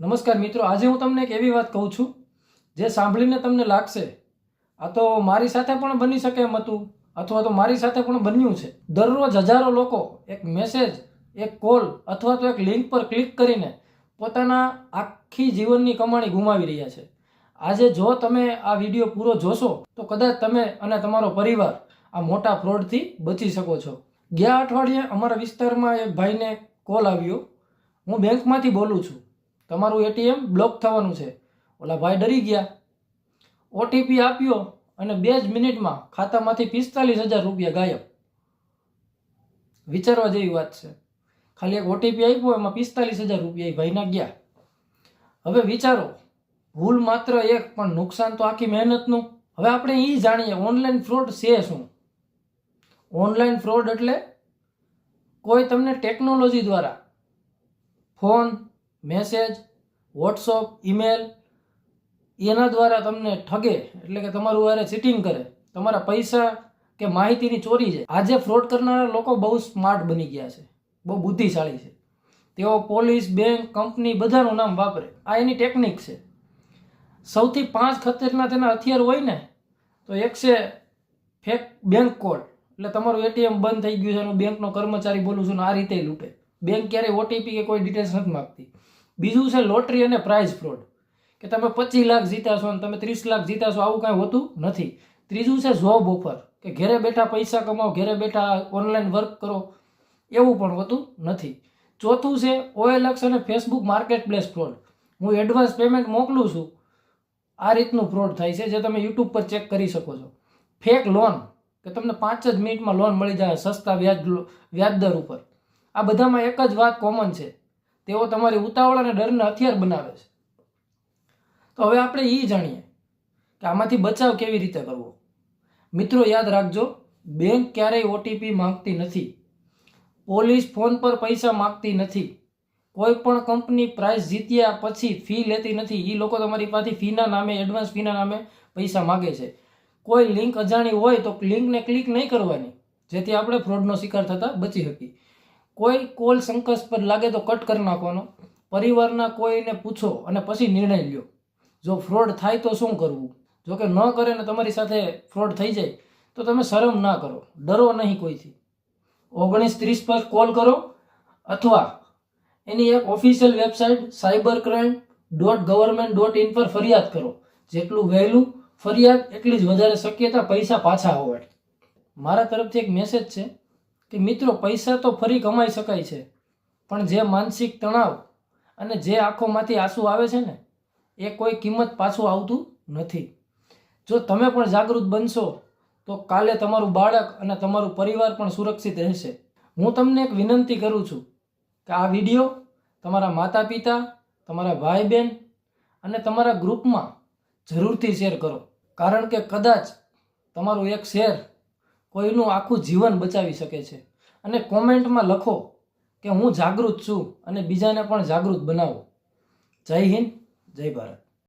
નમસ્કાર મિત્રો, આજે હું તમને એક એવી વાત કહું છું, જે સાંભળીને તમને લાગશે, આ તો મારી સાથે પણ બની શકે એમ હતું, અથવા તો મારી સાથે પણ બન્યું છે. દરરોજ હજારો લોકો એક મેસેજ એક કોલ અથવા તો એક લિંક પર ક્લિક કરીને પોતાના આખી જીવનની કમાણી ગુમાવી રહ્યા છે. આજે જો તમે આ વીડિયો પૂરો જોશો, તો કદાચ તમે અને તમારો પરિવાર આ મોટા ફ્રોડથી બચી શકો છો. ગયા અઠવાડિયે અમારા વિસ્તારમાં એક ભાઈને કોલ આવ્યો. હું બેંકમાંથી બોલું છું. તમારું એટીએમ બ્લોક થવાનું છે. ઓલા ભાઈ ડરી ગયા. ઓટીપી આપ્યો અને બે જ મિનિટમાં ખાતામાંથી પિસ્તાલીસ હજાર રૂપિયા ગાયબ. વિચારવા જેવી વાત છે. ખાલી એક ઓટીપી આપ્યો, એમાં પિસ્તાલીસ હજાર રૂપિયા ભાઈના ગયા. હવે વિચારો, ભૂલ માત્ર એક, પણ નુકસાન તો આખી મહેનતનું. હવે આપણે એ જાણીએ, ઓનલાઈન ફ્રોડ છે શું? ઓનલાઈન ફ્રોડ એટલે કોઈ તમને ટેકનોલોજી દ્વારા ફોન મેસેજ વોટ્સઅપ ઈમેલ એના દ્વારા તમને ઠગે, એટલે કે તમારું વારે ચીટિંગ કરે. તમારા પૈસા કે માહિતીની ચોરી છે. આજે ફ્રોડ કરનારા લોકો બહુ સ્માર્ટ બની ગયા છે. બહુ બુદ્ધિશાળી છે. તેઓ પોલીસ બેંક કંપની બધાનું નામ વાપરે. આ એની ટેકનિક છે. સૌથી પાંચ ખતરના તેના હથિયાર હોય ને, તો એક છે ફેક બેંક કોડ એટલે તમારું એટીએમ બંધ થઈ ગયું છે હું બેંકનો કર્મચારી બોલું છું ને આ રીતે લૂંટે. બેંક ક્યારેય ઓટીપી કે કોઈ ડિટેલ્સ નથી માગતી. બીજું છે લોટરી અને પ્રાઇઝ ફ્રોડ કે તમે પચીસ લાખ જીતાશો અને તમે ત્રીસ લાખ જીતાશો આવું કાંઈ હોતું નથી. ત્રીજું છે જોબ ઓફર કે ઘરે બેઠા પૈસા કમાઓ ઘરે બેઠા ઓનલાઈન વર્ક કરો, એવું પણ હોતું નથી. ચોથું છે ઓએલએક્સ અને ફેસબુક માર્કેટ પ્લેસ ફ્રોડ હું એડવાન્સ પેમેન્ટ મોકલું છું, આ રીતનું ફ્રોડ થાય છે જે તમે યુટ્યુબ પર ચેક કરી શકો છો. ફેક લોન કે તમને પાંચ જ મિનિટમાં લોન મળી જાય સસ્તા વ્યાજ વ્યાજદર ઉપર. આ બધામાં એક જ વાત કોમન છે. તેઓ તમારી ઉતાવળ અને ડરને હથિયાર બનાવે છે. તો હવે આપણે એ જાણીએ કે આમાંથી બચાવ કેવી રીતે કરવો? મિત્રો, યાદ રાખજો, બેંક ક્યારેય ઓટીપી માંગતી નથી. પોલીસ ફોન પર પૈસા માંગતી નથી. કોઈ પણ કંપની પ્રાઇસ જીત્યા પછી ફી લેતી નથી. એ લોકો તમારી પાસે ફીના નામે એડવાન્સ ફીના નામે પૈસા માગે છે. કોઈ લિંક અજાણી હોય તો લિંકને ક્લિક નહીં કરવાની, જેથી આપણે ફ્રોડનો શિકાર થતાં બચી શકીએ. કોઈ કોલ શંકાસ્પદ લાગે તો કટ કરી નાખવાનો. પરિવારના કોઈને પૂછો અને પછી નિર્ણય લ્યો. જો ફ્રોડ થાય તો શું કરવું? જો કે ન કરે ને તમારી સાથે ફ્રોડ થઈ જાય, તો તમે શરમ ના કરો. ડરો નહીં કોઈથી. ઓગણીસ ત્રીસ પર કોલ કરો અથવા એની એક official website cyber crime dot government dot in પર ફરિયાદ કરો. જેટલું વહેલું ફરિયાદ, એટલી જ વધારે શક્યતા પૈસા પાછા આવે મારા તરફથી એક મેસેજ છે. કે મિત્રો, પૈસા તો ફરી કમાઈ શકાય છે, પણ જે માનસિક તણાવ અને જે આંખોમાંથી આંસુ આવે છે ને, એ કોઈ કિંમત પાછું આવતું નથી. જો તમે પણ જાગૃત બનશો, તો કાલે તમારું બાળક અને તમારું પરિવાર પણ સુરક્ષિત રહેશે. હું તમને એક વિનંતી કરું છું કે આ વીડિયો તમારા માતા પિતા તમારા ભાઈ બહેન અને તમારા ગ્રુપમાં જરૂરથી શેર કરો. કારણ કે કદાચ તમારું એક શેર કોઈનું આખું જીવન બચાવી શકે છે. અને કોમેન્ટમાં લખો કે હું જાગૃત છું અને બીજાને પણ જાગૃત બનાવો. જય હિન્દ, જય ભારત.